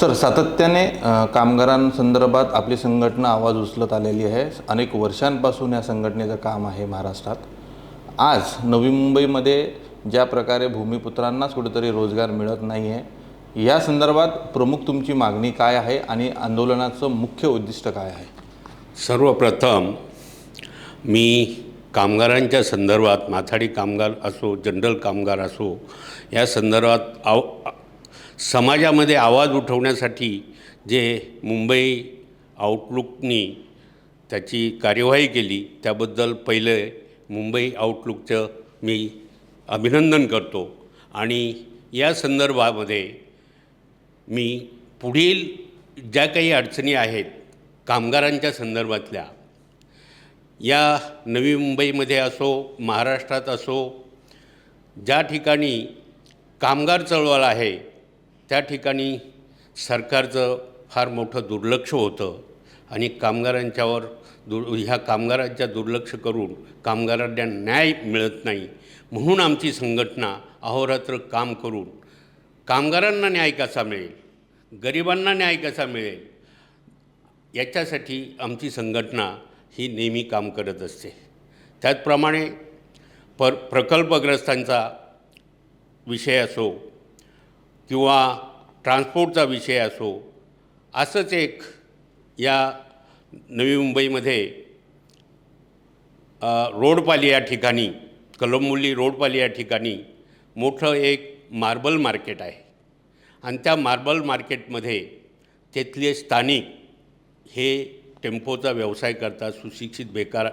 Sir सातत्याने कामगारांसंदर्भात आपली संघटना आवाज उचलत आलेली आहे. अनेक वर्षांपासून या संघटनेचं काम आहे महाराष्ट्रात. आज नवी मुंबईमध्ये ज्या प्रकारे भूमिपुत्रांनाच कुठेतरी रोजगार मिळत नाही आहे या संदर्भात प्रमुख तुमची मागणी काय आहे आणि आंदोलनाचं मुख्य उद्दिष्ट काय आहे? सर्वप्रथम मी कामगारांच्या संदर्भात माथाडी कामगार असो जनरल कामगार असो या संदर्भात आव समाजामध्ये आवाज उठवण्यासाठी जे मुंबई आउटलुकनी त्याची कार्यवाही केली त्याबद्दल पहिले मुंबई आउटलुकचं मी अभिनंदन करतो. आणि या संदर्भामध्ये मी पुढील ज्या काही अडचणी आहेत कामगारांच्या संदर्भातल्या या नवी मुंबईमध्ये असो महाराष्ट्रात असो ज्या ठिकाणी कामगार चळवळ आहे त्या ठिकाणी सरकारचं फार मोठं दुर्लक्ष होतं आणि कामगारांच्यावर दुर ह्या कामगारांच्या दुर्लक्ष करून कामगारांना न्याय मिळत नाही. म्हणून आमची संघटना अहोरात्र काम करून कामगारांना न्याय कसा मिळेल? गरिबांना न्याय कसा मिळेल? याच्यासाठी आमची संघटना ही नेहमी काम करत असते. त्याचप्रमाणे पर प्रकल्पग्रस्तांचा विषय असो किंवा ट्रान्सपोर्टचा विषय असो असंच एक या नवी मुंबईमध्ये रोडपाली या ठिकाणी कलंबुली रोडपाली या ठिकाणी मोठं एक मार्बल मार्केट आहे. आणि त्या मार्बल मार्केटमध्ये तिथले स्थानिक हे टेम्पोचा व्यवसाय करतात सुशिक्षित बेकार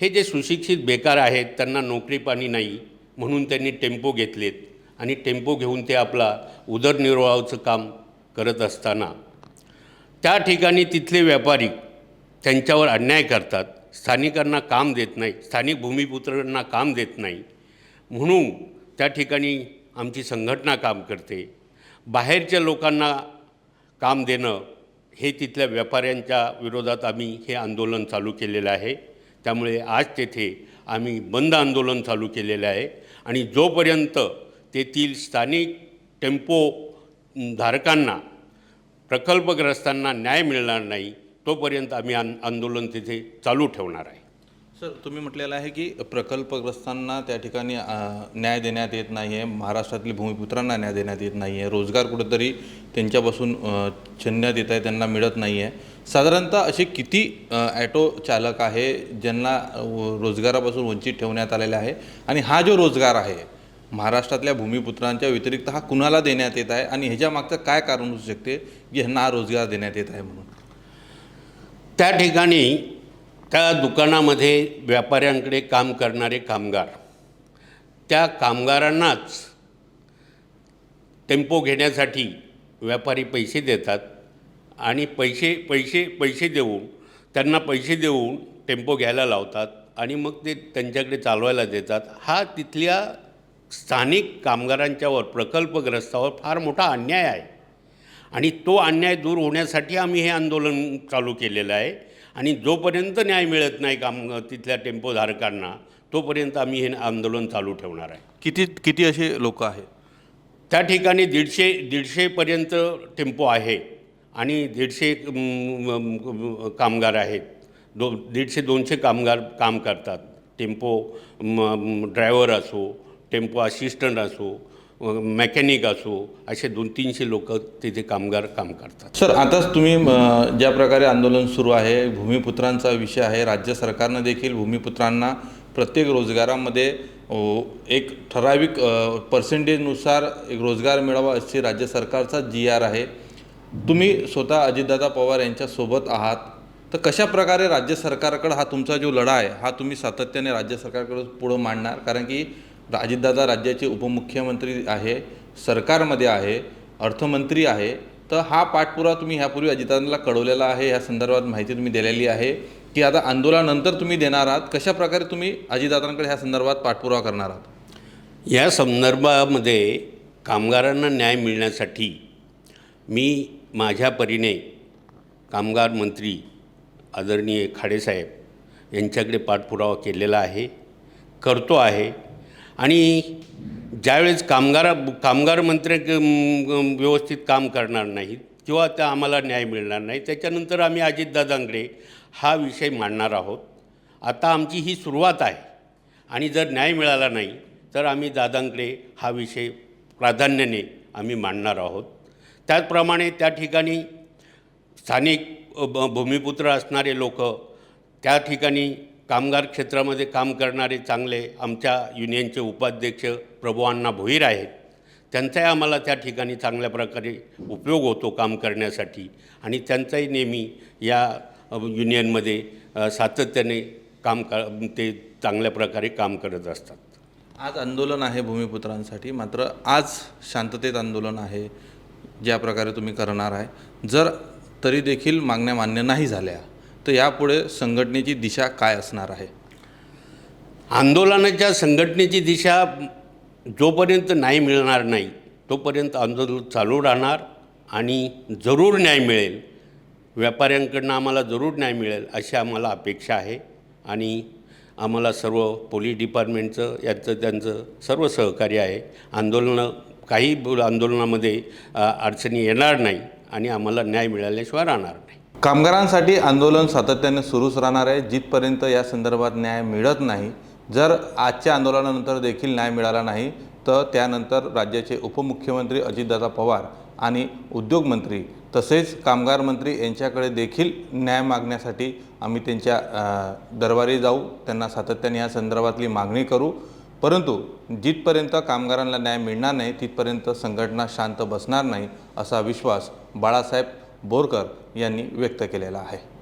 हे जे सुशिक्षित बेकार आहेत त्यांना नोकरी पाणी नाही म्हणून त्यांनी टेम्पो घेतलेत. आणि टेम्पो घेऊन ते आपला उदरनिर्वाहाचं काम करत असताना त्या ठिकाणी तिथले व्यापारी त्यांच्यावर अन्याय करतात. स्थानिकांना काम देत नाही स्थानिक भूमिपुत्रांना काम देत नाही. म्हणून त्या ठिकाणी आमची संघटना काम करते. बाहेरच्या लोकांना काम देणं हे तिथल्या व्यापाऱ्यांच्या विरोधात आम्ही हे आंदोलन चालू केलेलं आहे. त्यामुळे आज तेथे आम्ही बंद आंदोलन चालू केलेलं आहे. आणि जोपर्यंत तेथील स्थानिक टेम्पो धारकांना प्रकल्पग्रस्तांना न्याय मिळणार नाही तोपर्यंत आम्ही आन आंदोलन तिथे चालू ठेवणार आहे. सर तुम्ही म्हटलेलं आहे की प्रकल्पग्रस्तांना त्या ठिकाणी न्याय देण्यात येत नाही आहे महाराष्ट्रातील भूमिपुत्रांना न्याय देण्यात येत नाही आहे रोजगार कुठेतरी त्यांच्यापासून अ, येत आहे त्यांना मिळत नाही आहे साधारणतः असे किती ॲटो चालक आहे ज्यांना रोजगारापासून वंचित ठेवण्यात आलेले आहे? आणि हा जो रोजगार आहे महाराष्ट्रातल्या भूमिपुत्रांच्या व्यतिरिक्त हा कुणाला देण्यात येत आहे आणि ह्याच्यामागचं काय कारण असू शकते की ह्यांना रोजगार देण्यात येत आहे म्हणून? त्या ठिकाणी त्या दुकानामध्ये व्यापाऱ्यांकडे काम करणारे कामगार. त्या कामगारांनाच टेम्पो घेण्यासाठी व्यापारी पैसे देतात आणि पैसे पैसे पैसे देऊन त्यांना पैसे देऊन टेम्पो घ्यायला लावतात आणि मग ते त्यांच्याकडे चालवायला देतात. हा तिथल्या स्थानिक कामगारांच्यावर प्रकल्पग्रस्तावर फार मोठा अन्याय आहे. आणि तो अन्याय दूर होण्यासाठी आम्ही हे आंदोलन चालू केलेलं आहे. आणि जोपर्यंत न्याय मिळत नाही काम तिथल्या टेम्पोधारकांना तोपर्यंत आम्ही हे आंदोलन चालू ठेवणार आहे. किती किती असे लोक आहेत? त्या ठिकाणी दीडशे दीडशेपर्यंत टेम्पो आहे. आणि दीडशे कामगार आहेत. दो दीडशे दोनशे कामगार काम करतात. टेम्पो ड्रायव्हर असो टेम्पो असिस्टंट असो मेकॅनिक असो असे दोन तीनशे लोक तिथे कामगार काम करतात. सर आताच तुम्ही ज्या प्रकारे आंदोलन सुरू आहे भूमिपुत्रांचा विषय आहे राज्य सरकारनं देखील भूमिपुत्रांना प्रत्येक रोजगारामध्ये एक ठराविक पर्सेंटेजनुसार एक रोजगार मिळावा अशी राज्य सरकारचा जी आर आहे. तुम्ही स्वतः अजितदादा पवार यांच्यासोबत आहात. तर कशा प्रकारे राज्य सरकारकडं हा तुमचा जो लढा आहे हा तुम्ही सातत्याने राज्य सरकारकडं पुढं मांडणार? कारण की अजितदादा राज्याचे उपमुख्यमंत्री आहे सरकारमध्ये आहे अर्थमंत्री आहे तर हा पाठपुरावा तुम्ही ह्यापूर्वी अजितदादांना कळवलेला आहे. या संदर्भात माहिती तुम्ही दिलेली आहे की आता आंदोलनानंतर तुम्ही देणार आहात. कशाप्रकारे तुम्ही अजितदादांकडे ह्या संदर्भात पाठपुरावा करणार आहात? या संदर्भामध्ये कामगारांना न्याय मिळण्यासाठी मी माझ्या परीने कामगार मंत्री आदरणीय खाडेसाहेब यांच्याकडे पाठपुरावा केलेला आहे करतो आहे. आणि ज्यावेळेस कामगार कामगार मंत्री व्यवस्थित काम करणार नाहीत किंवा त्या आम्हाला न्याय मिळणार नाही त्याच्यानंतर आम्ही अजितदादांकडे हा विषय मांडणार आहोत. आता आमची ही सुरुवात आहे आणि जर न्याय मिळाला नाही तर आम्ही दादांकडे हा विषय प्राधान्याने आम्ही मांडणार आहोत. त्याचप्रमाणे त्या ठिकाणी स्थानिक ब- भूमिपुत्र असणारे लोक त्या ठिकाणी कामगार क्षेत्रामध्ये काम करणारे चांगले आमच्या युनियनचे उपाध्यक्ष प्रभुअण्णा भोईर आहेत. त्यांचाही आम्हाला त्या ठिकाणी चांगल्या प्रकारे उपयोग होतो काम करण्यासाठी. आणि त्यांचाही नेहमी या युनियनमध्ये सातत्याने काम का ते चांगल्या प्रकारे काम करत असतात. आज आंदोलन आहे भूमिपुत्रांसाठी. मात्र आज शांततेत आंदोलन आहे ज्या प्रकारे तुम्ही करणार आहे. जर तरी देखील मागण्या मान्य नाही झाल्या तर यापुढे संघटनेची दिशा काय असणार आहे? आंदोलनाच्या संघटनेची दिशा जोपर्यंत नाही मिळणार नाही तोपर्यंत आंदोलन चालू राहणार आणि जरूर न्याय मिळेल. व्यापाऱ्यांकडनं आम्हाला जरूर न्याय मिळेल अशी आम्हाला अपेक्षा आहे आणि आम्हाला सर्व पोलीस डिपार्टमेंटचं याचं त्यांचं सर्व सहकार्य आहे. आंदोलनं काही आंदोलनामध्ये अडचणी येणार नाही आणि आम्हाला न्याय मिळाल्याशिवाय राहणार नाही. कामगारांसाठी आंदोलन सातत्याने सुरूच राहणार आहे. जिथपर्यंत या संदर्भात न्याय मिळत नाही जर आजच्या आंदोलनानंतर देखील न्याय मिळाला नाही तर त्यानंतर राज्याचे उपमुख्यमंत्री अजितदादा पवार आणि उद्योगमंत्री तसेच कामगार मंत्री यांच्याकडे देखील न्याय मागण्यासाठी आम्ही त्यांच्या दरबारी जाऊ त्यांना सातत्याने या संदर्भातली मागणी करू. परंतु जिथपर्यंत कामगारांना न्याय मिळणार नाही तिथपर्यंत संघटना शांत बसणार नाही असा विश्वास बाळासाहेब बोरकर यांनी व्यक्त केलेला आहे.